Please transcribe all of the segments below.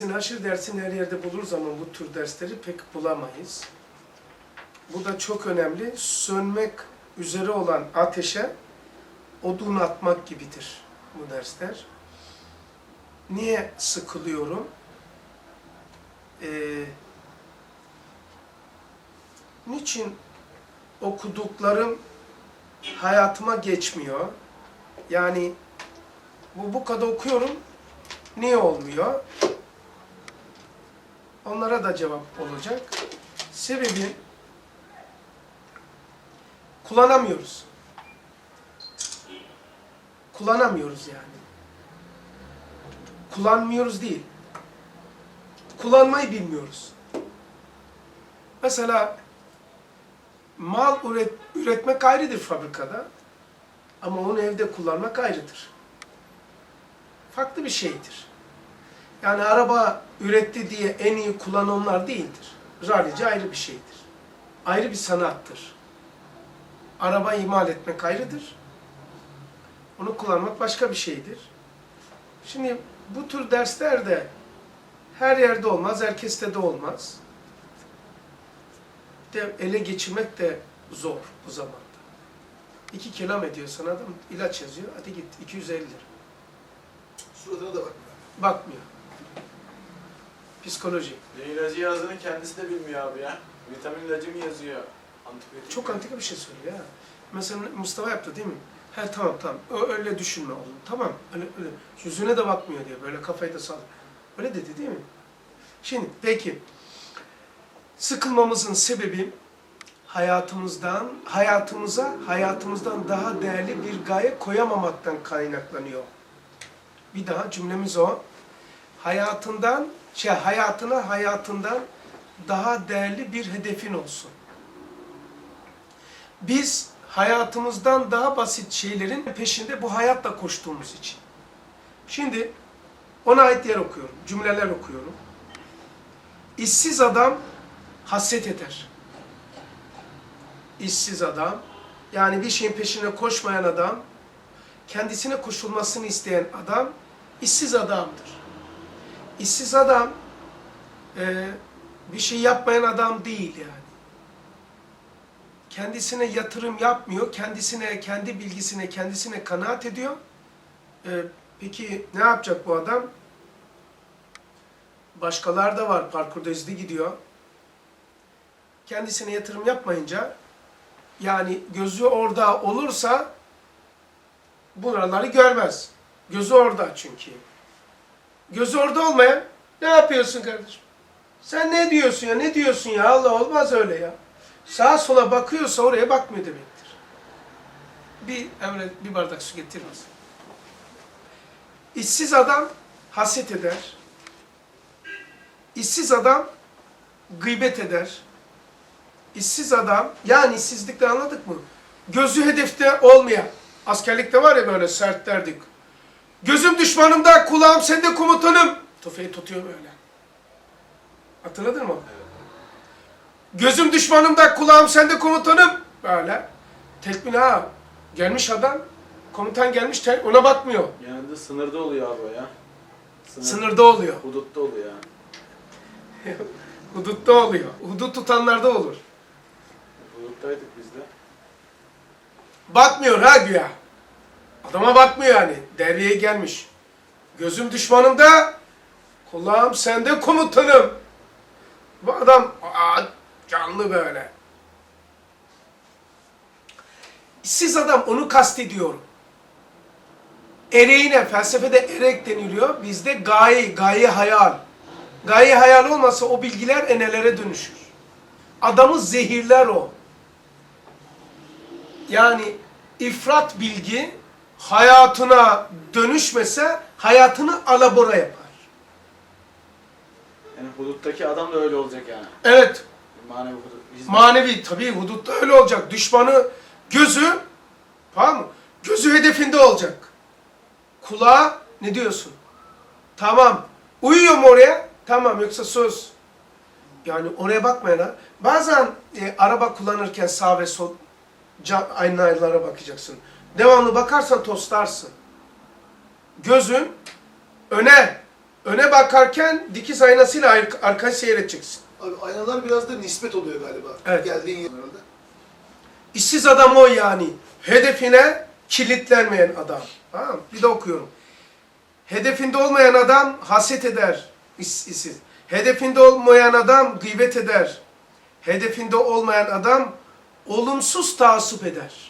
Naşır dersini her yerde buluruz ama bu tür dersleri pek bulamayız. Bu da çok önemli. Sönmek üzere olan ateşe odun atmak gibidir bu dersler. Niye sıkılıyorum? Ee, niçin okuduklarım hayatıma geçmiyor? Yani bu bu kadar okuyorum, niye olmuyor? Onlara da cevap olacak. Sebebi kullanamıyoruz. Kullanamıyoruz yani. Kullanmıyoruz değil. Kullanmayı bilmiyoruz. Mesela mal üret, üretmek ayrıdır fabrikada. Ama onu evde kullanmak ayrıdır. Farklı bir şeydir. Yani araba üretti diye en iyi kullananlar değildir. Ralici ayrı bir şeydir. Ayrı bir sanattır. Araba imal etmek ayrıdır. Onu kullanmak başka bir şeydir. Şimdi bu tür dersler de her yerde olmaz, herkeste de olmaz. De ele geçirmek de zor bu zamanda. İki kelam ediyorsan adam ilaç yazıyor, hadi git 250 lira. Suratına da bakma. Bakmıyor. Psikoloji. Ne ilacı yazdığını kendisi de bilmiyor abi ya. Vitamin ilacı mı yazıyor? Antibiyotik Çok antika bir şey söylüyor ya. Mesela Mustafa yaptı değil mi? He tamam tamam. Ö- Öyle düşünme oğlum. Tamam. Öyle, öyle. Yüzüne de bakmıyor diye. Böyle kafayı da sal. Öyle dedi değil mi? Şimdi peki. Sıkılmamızın sebebi hayatımızdan, hayatımıza, hayatımızdan daha değerli bir gaye koyamamaktan kaynaklanıyor. Bir daha cümlemiz o. Hayatından, şey hayatına hayatından daha değerli bir hedefin olsun. Biz hayatımızdan daha basit şeylerin peşinde bu hayatla koştuğumuz için. Şimdi ona ait yer okuyorum, cümleler okuyorum. İşsiz adam hasret eder. İşsiz adam, yani bir şeyin peşine koşmayan adam, kendisine koşulmasını isteyen adam, işsiz adamdır. İşsiz adam, e, bir şey yapmayan adam değil yani kendisine yatırım yapmıyor, kendisine, kendi bilgisine, kendisine kanaat ediyor. Ee, peki ne yapacak bu adam? Başkalar da var, parkurda hızlı gidiyor. Kendisine yatırım yapmayınca, yani gözü orada olursa, buraları görmez. Gözü orada çünkü. Gözü orada olmayan, ne yapıyorsun kardeşim? Sen ne diyorsun ya, ne diyorsun ya? Allah olmaz öyle ya sağa sola bakıyorsa oraya bakmıyor demektir. Bir Emre bir bardak su getirir misin? İşsiz adam haset eder. İşsiz adam gıybet eder. İşsiz adam, yani işsizlikte anladık mı? Gözü hedefte olmayan, askerlikte var ya böyle sert derdik. Gözüm düşmanımda, kulağım sende komutanım. Tufeyi tutuyor böyle. Hatırladın mı? Gözüm düşmanımda, kulağım sende komutanım. Böyle. Tekmil ha. Gelmiş adam. Komutan gelmiş, ona bakmıyor. Genelde sınırda oluyor abi o ya. Sınır, Sınırda oluyor. Hudutta oluyor yani. Hudutta oluyor. Hudut tutanlarda olur. Huduttaydık biz de. Bakmıyor ha güya. Adama bakmıyor yani. Devreye gelmiş. Gözüm düşmanımda, kulağım sende komutanım. Bu adam aa, canlı böyle. İşsiz adam onu kastediyorum. Ereğine, felsefede erek deniliyor. Bizde gaye, gaye hayal. Gaye hayal olmasa o bilgiler enelere dönüşür. Adamı zehirler o. Yani ifrat bilgi hayatına dönüşmese hayatını alabora yapar. Yani huduttaki adam da öyle olacak yani. Evet, Manevi hudut. Biz manevi tabii hudutta öyle olacak. Düşmanı gözü, tamam mı? Gözü hedefinde olacak. Kulağa ne diyorsun? Tamam. Uyuyor mu oraya? Tamam yoksa sus. Yani oraya bakmayana. Bazen e, araba kullanırken sağ ve sol cam, aynalara bakacaksın. Devamlı bakarsan toslarsın. Gözün öne Öne bakarken dikiz aynasıyla ar- arkayı seyredeceksin. Abi aynalar biraz da nispet oluyor galiba. Evet. Geldiğin yerlerde. İşsiz adam o yani. Hedefine kilitlenmeyen adam. Tamam? Bir de okuyorum. Hedefinde olmayan adam haset eder. İş, işsiz. Hedefinde olmayan adam gıybet eder. Hedefinde olmayan adam olumsuz taassup eder.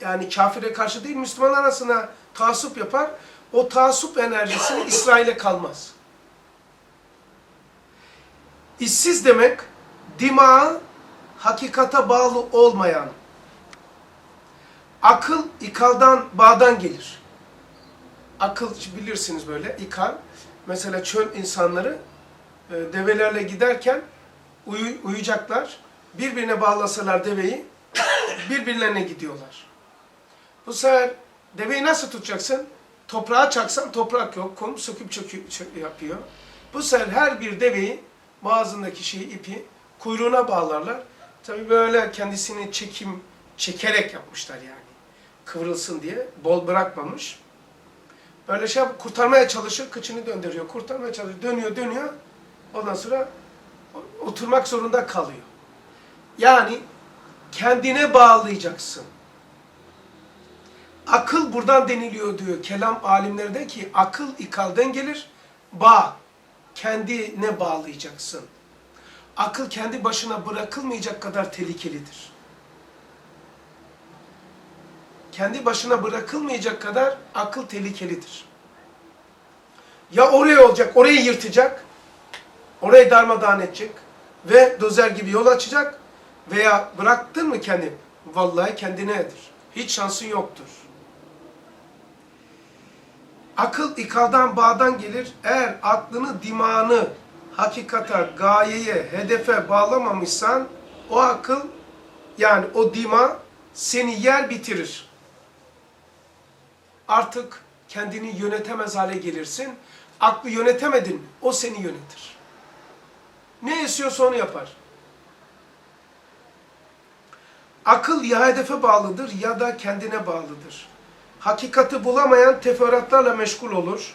Yani kafire karşı değil Müslüman arasına taassup yapar. O taassup enerjisini İsrail'e kalmaz. İşsiz demek dimağı hakikata bağlı olmayan, akıl ikaldan, bağdan gelir. Akıl bilirsiniz böyle, ikal. Mesela çöl insanları e, develerle giderken uyu, uyuyacaklar. Birbirine bağlasalar deveyi, birbirlerine gidiyorlar. Bu sefer deveyi nasıl tutacaksın? Toprağa çaksan toprak yok, kum söküp çöküp çö- yapıyor. Bu sefer her bir deveyi boğazındaki şeyi ipi kuyruğuna bağlarlar. Tabii böyle kendisini çekim çekerek yapmışlar yani. Kıvrılsın diye bol bırakmamış. Böyle şey yap- kurtarmaya çalışır, kıçını döndürüyor. Kurtarmaya çalışıyor, dönüyor, dönüyor. Ondan sonra oturmak zorunda kalıyor. Yani kendine bağlayacaksın. Akıl buradan deniliyor diyor. Kelam alimleri de ki akıl ikalden gelir. Bağ. Kendine bağlayacaksın. Akıl kendi başına bırakılmayacak kadar tehlikelidir. Kendi başına bırakılmayacak kadar akıl tehlikelidir. Ya oraya olacak, orayı yırtacak, orayı darmadağın edecek ve dozer gibi yol açacak veya bıraktın mı kendini, vallahi kendinedir. Hiç şansın yoktur. Akıl ikaldan bağdan gelir. Eğer aklını, dimağını hakikata, gayeye, hedefe bağlamamışsan o akıl yani o dima seni yer bitirir. Artık kendini yönetemez hale gelirsin. Aklı yönetemedin, o seni yönetir. Ne istiyorsa onu yapar. Akıl ya hedefe bağlıdır ya da kendine bağlıdır. Hakikati bulamayan teferruatlarla meşgul olur.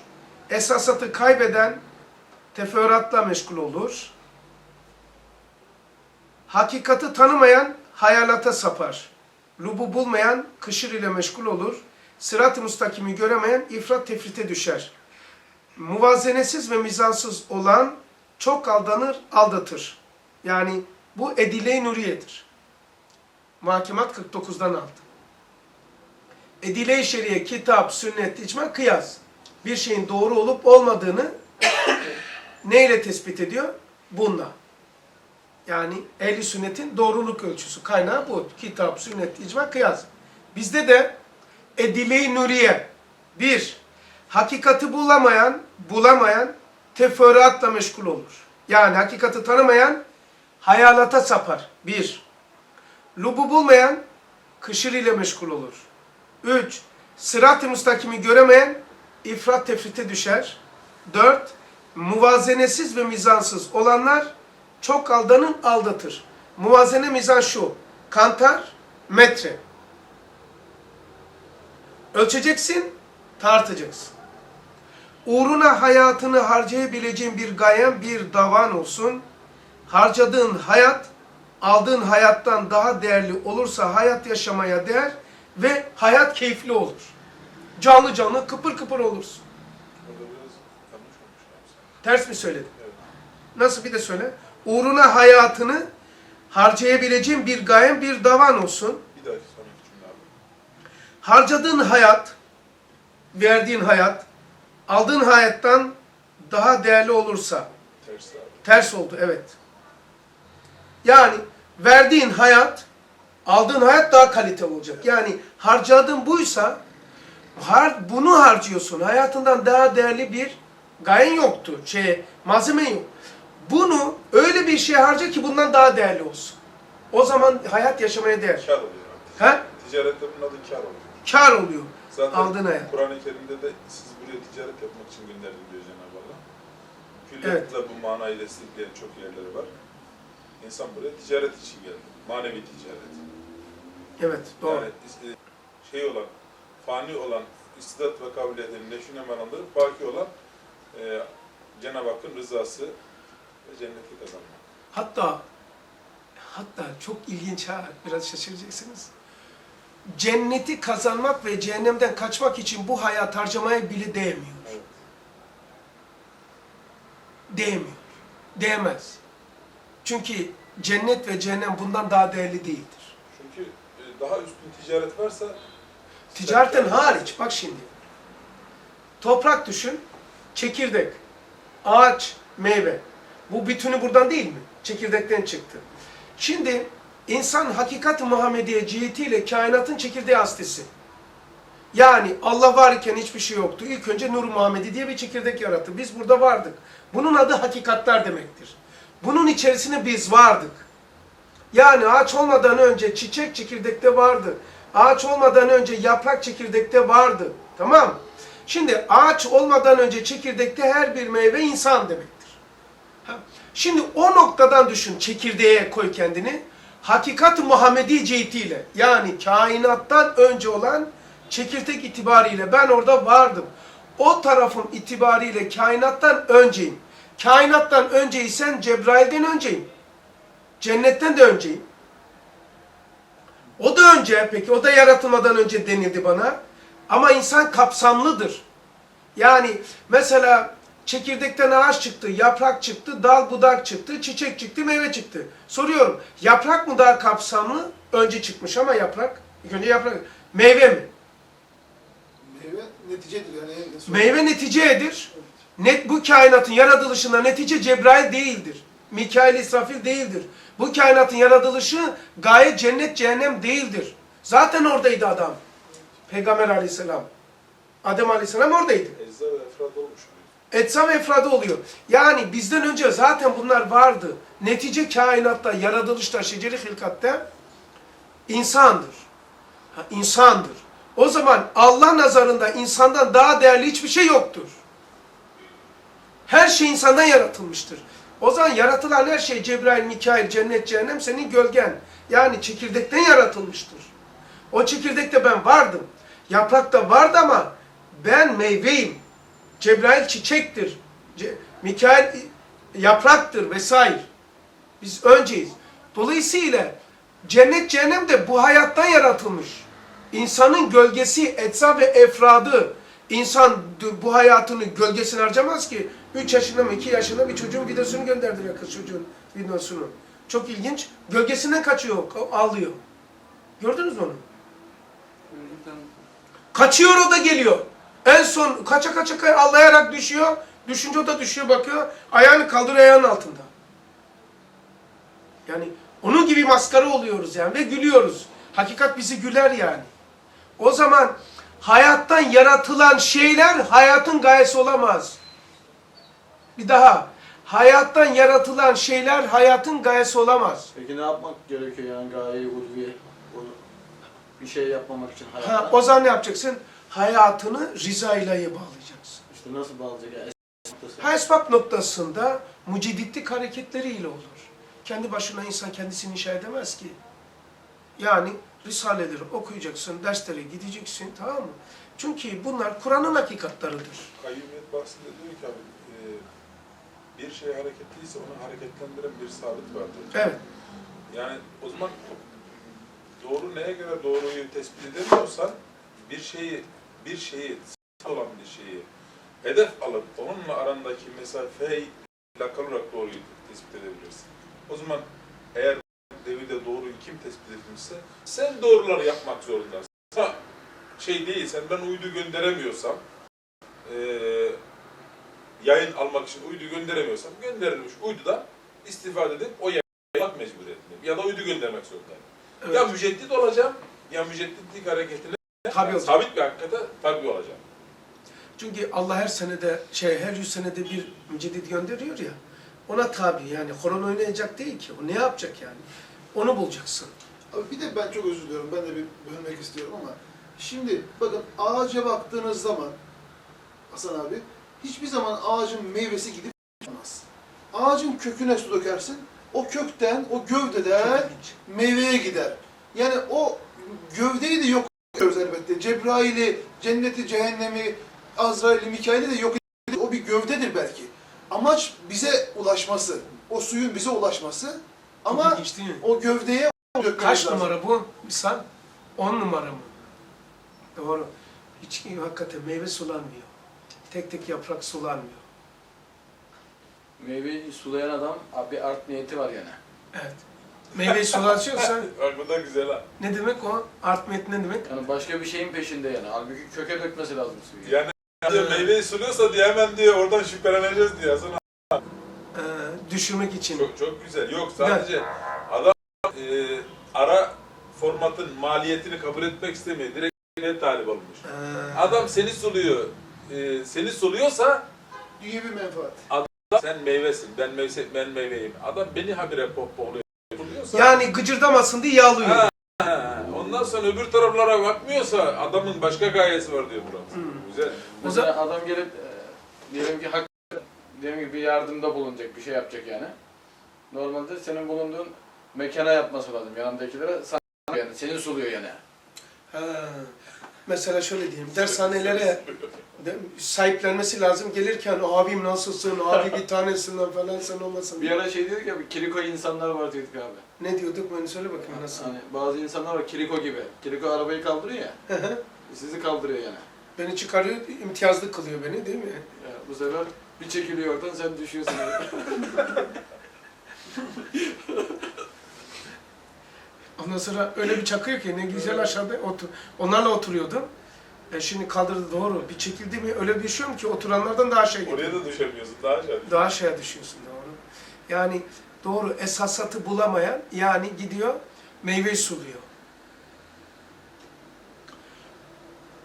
Esasatı kaybeden teferruatla meşgul olur. Hakikati tanımayan hayalata sapar. Lubu bulmayan kışır ile meşgul olur. Sırat-ı müstakimi göremeyen ifrat tefrite düşer. Muvazenesiz ve mizansız olan çok aldanır, aldatır. Yani bu edile-i nuriyedir. Muhakemat 49'dan aldı. Edile-i şeriye, kitap, sünnet, icma, kıyas. Bir şeyin doğru olup olmadığını neyle tespit ediyor? Bununla. Yani ehli sünnetin doğruluk ölçüsü. Kaynağı bu. Kitap, sünnet, icma, kıyas. Bizde de edile-i nuriye. Bir, hakikati bulamayan, bulamayan teferruatla meşgul olur. Yani hakikati tanımayan hayalata sapar. Bir, lubu bulmayan kışır ile meşgul olur. Üç, sırat-ı müstakimi göremeyen ifrat tefrite düşer. Dört, muvazenesiz ve mizansız olanlar çok aldanın aldatır. Muvazene mizan şu, kantar, metre. Ölçeceksin, tartacaksın. Uğruna hayatını harcayabileceğin bir gayen, bir davan olsun. Harcadığın hayat, aldığın hayattan daha değerli olursa hayat yaşamaya değer ve hayat keyifli olur. Canlı canlı, kıpır kıpır olursun. Ters mi söyledim? Evet. Nasıl bir de söyle. Uğruna hayatını harcayabileceğin bir gayen, bir davan olsun. Bir dahaki sonraki cümle abi. Harcadığın hayat, verdiğin hayat, aldığın hayattan daha değerli olursa, Ters abi. ters oldu evet. Yani verdiğin hayat, aldığın hayat daha kaliteli olacak. Yani harcadığın buysa, har, bunu harcıyorsun. Hayatından daha değerli bir gayen yoktu. Şey, malzeme yok. Bunu öyle bir şeye harca ki bundan daha değerli olsun. O zaman hayat yaşamaya değer. Kar oluyor. Ha? Ticarette bunun adı kar oluyor. Kar oluyor. Zaten Aldığın hayat. Kur'an-ı Kerim'de de siz buraya ticaret yapmak için gönderdim diyor Cenab-ı Allah. Külliyetle bu manayı destekleyen çok yerleri var. İnsan buraya ticaret için geldi. Manevi ticaret. Evet, doğru. Yani is- şey olan, fani olan istidat ve kabiliyetlerini neşine manandırıp baki olan e, Cenab-ı Hakk'ın rızası ve cenneti kazanmak. Hatta hatta çok ilginç ha biraz şaşıracaksınız. Cenneti kazanmak ve cehennemden kaçmak için bu hayat harcamaya bile değmiyor. Evet. Değmiyor. Değmez. Çünkü cennet ve cehennem bundan daha değerli değildir. Daha üstün ticaret varsa Ticaretten hariç bak şimdi. Toprak düşün, çekirdek, ağaç, meyve. Bu bütünü buradan değil mi? Çekirdekten çıktı. Şimdi insan hakikat-ı Muhammediye cihetiyle kainatın çekirdeği hastası. Yani Allah var iken hiçbir şey yoktu. İlk önce Nur Muhammedi diye bir çekirdek yarattı. Biz burada vardık. Bunun adı hakikatler demektir. Bunun içerisine biz vardık. Yani ağaç olmadan önce çiçek çekirdekte vardı. Ağaç olmadan önce yaprak çekirdekte vardı. Tamam. Şimdi ağaç olmadan önce çekirdekte her bir meyve insan demektir. Şimdi o noktadan düşün çekirdeğe koy kendini. Hakikat-ı Muhammedi cihetiyle yani kainattan önce olan çekirdek itibariyle ben orada vardım. O tarafım itibariyle kainattan önceyim. Kainattan önceysen Cebrail'den önceyim. Cennetten de önceyim. O da önce, peki o da yaratılmadan önce denildi bana. Ama insan kapsamlıdır. Yani mesela çekirdekten ağaç çıktı, yaprak çıktı, dal budak çıktı, çiçek çıktı, meyve çıktı. Soruyorum, yaprak mı daha kapsamlı? Önce çıkmış ama yaprak. İlk önce yaprak. Meyve mi? Meyve neticedir yani. Meyve neticedir. Net bu kainatın yaratılışında netice Cebrail değildir. Mikail İsrafil değildir. Bu kainatın yaratılışı gaye cennet cehennem değildir. Zaten oradaydı adam. Peygamber aleyhisselam. Adem aleyhisselam oradaydı. ecza ve efrad olmuş. Etsam efradı oluyor. Yani bizden önce zaten bunlar vardı. Netice kainatta, yaratılışta, şeceri hilkatte insandır. Ha, insandır. O zaman Allah nazarında insandan daha değerli hiçbir şey yoktur. Her şey insandan yaratılmıştır. O zaman yaratılan her şey Cebrail, Mikail, cennet, cehennem senin gölgen. Yani çekirdekten yaratılmıştır. O çekirdekte ben vardım. Yaprakta vardı ama ben meyveyim. Cebrail çiçektir. Ce- Mikail yapraktır vesaire. Biz önceyiz. Dolayısıyla cennet cehennem de bu hayattan yaratılmış. İnsanın gölgesi, etsa ve efradı. İnsan bu hayatını gölgesini harcamaz ki. 3 yaşında mı 2 yaşında bir çocuğun videosunu gönderdiler kız çocuğun videosunu. Çok ilginç. Gölgesinden kaçıyor, ağlıyor. Gördünüz mü onu? Kaçıyor o da geliyor. En son kaça kaça ağlayarak düşüyor. Düşünce o da düşüyor bakıyor. Ayağını kaldırıyor ayağının altında. Yani onun gibi maskara oluyoruz yani ve gülüyoruz. Hakikat bizi güler yani. O zaman hayattan yaratılan şeyler hayatın gayesi olamaz. Bir daha. Hayattan yaratılan şeyler hayatın gayesi olamaz. Peki ne yapmak gerekiyor yani gaye ulviye? Bir şey yapmamak için hayatta. Ha, o zaman ne yapacaksın? Hayatını rıza ilahiye bağlayacaksın. İşte nasıl bağlayacak? Yani. Her esbab noktasında muciditlik hareketleriyle olur. Kendi başına insan kendisini inşa edemez ki. Yani Risaleleri okuyacaksın, derslere gideceksin tamam mı? Çünkü bunlar Kur'an'ın hakikatlarıdır. Kayyumiyet bahsinde diyor ki abi, e, bir şey hareketliyse onu hareketlendiren bir sabit vardır. Evet. Yani o zaman doğru neye göre doğruyu tespit edemiyorsan bir şeyi bir şeyi olan bir şeyi hedef alıp onunla arandaki mesafeyi alakalı olarak doğruyu tespit edebilirsin. O zaman eğer devirde doğruyu kim tespit etmişse sen doğruları yapmak zorundasın. Sana şey değil, sen ben uydu gönderemiyorsam eee yayın almak için uydu gönderemiyorsam gönderilmiş uydudan istifade edip o yayını yapmak mecburiyetindeyim. Ya da uydu göndermek zorundayım. evet. Ya müceddit olacağım ya mücedditlik hareketine olacak. sabit bir hakikate tabi olacağım. Çünkü Allah her senede, şey her yüz senede bir müceddit gönderiyor ya. Ona tabi yani horon oynayacak değil ki. O ne yapacak yani? Onu bulacaksın. Abi bir de ben çok özür diliyorum. Ben de bir bölmek istiyorum ama şimdi bakın ağaca baktığınız zaman Hasan abi hiçbir zaman ağacın meyvesi gidip olmaz. Ağacın köküne su dökersin. O kökten, o gövdeden meyveye gider. Yani o gövdeyi de yok ediyoruz elbette. Cebrail'i, cenneti, cehennemi, Azrail'i, Mikail'i de yok ediyoruz. O bir gövdedir belki. Amaç bize ulaşması. O suyun bize ulaşması. Ama o gövdeye Kaç lazım. numara bu? Misal 10 numara mı? Doğru. Hiç hakikaten meyve sulanmıyor. Tek tek yaprak sulanmıyor. Meyveyi sulayan adam abi art niyeti var yani. Evet. Meyveyi sulatıyorsan Bak bu da güzel ha. ne demek o? Art met ne demek? Yani başka bir şeyin peşinde yani. Halbuki köke dökmesi lazım suyu. Yani diyor, meyveyi suluyorsa diye hemen diyor oradan şüpheleneceğiz. Aslında Ee, düşürmek için. çok, çok güzel. Yok sadece adam e, ara formatın maliyetini kabul etmek istemiyor. Direkt ne talip olmuş. Ee, Adam seni suluyor. E, seni suluyorsa Dünya bir menfaat. sen meyvesin, ben meyve, ben meyveyim. Adam beni habire pohpohluyor. Suluyorsa, yani gıcırdamasın diye yağlıyor. Ha. Ha, Ondan sonra öbür taraflara bakmıyorsa adamın başka gayesi var diyor Murat. Hmm. Güzel. Mesela adam gelip e, diyelim ki hak diyelim ki bir yardımda bulunacak, bir şey yapacak yani. Normalde senin bulunduğun mekana yapması lazım. Yanındakilere sana yani senin suluyor yani. Ha. Mesela şöyle diyeyim, dershanelere de- sahiplenmesi lazım. Gelirken abim nasılsın, abi bir tanesinden falan sen olmasın. Bir ara şey dedik ya, kiriko insanlar var dedik abi. Ne diyorduk beni söyle bakayım nasıl. Hani bazı insanlar var kiriko gibi. Kiriko arabayı kaldırıyor ya, sizi kaldırıyor yani. beni çıkarıyor, imtiyazlı kılıyor beni değil mi? Ya bu sefer bir çekiliyor oradan sen düşüyorsun. Ondan sonra öyle bir çakıyor ki ne güzel aşağıda otur. Onlarla oturuyordum. E şimdi kaldırdı doğru. Bir çekildi mi öyle düşüyorum ki oturanlardan daha şey gidiyor. Oraya da düşemiyorsun daha aşağı. Daha aşağıya düşüyorsun doğru. Yani doğru esasatı bulamayan yani gidiyor meyve suluyor.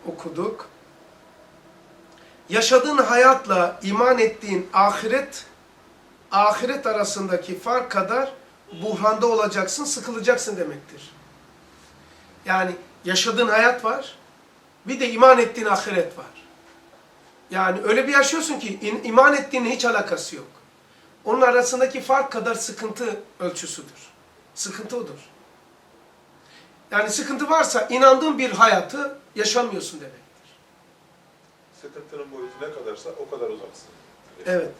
Okuduk. Yaşadığın hayatla iman ettiğin ahiret ahiret arasındaki fark kadar buhranda olacaksın, sıkılacaksın demektir. Yani yaşadığın hayat var, bir de iman ettiğin ahiret var. Yani öyle bir yaşıyorsun ki iman ettiğinle hiç alakası yok. Onun arasındaki fark kadar sıkıntı ölçüsüdür. Sıkıntı odur. Yani sıkıntı varsa inandığın bir hayatı yaşamıyorsun demektir. Sıkıntının boyutu ne kadarsa o kadar uzaksın. Evet.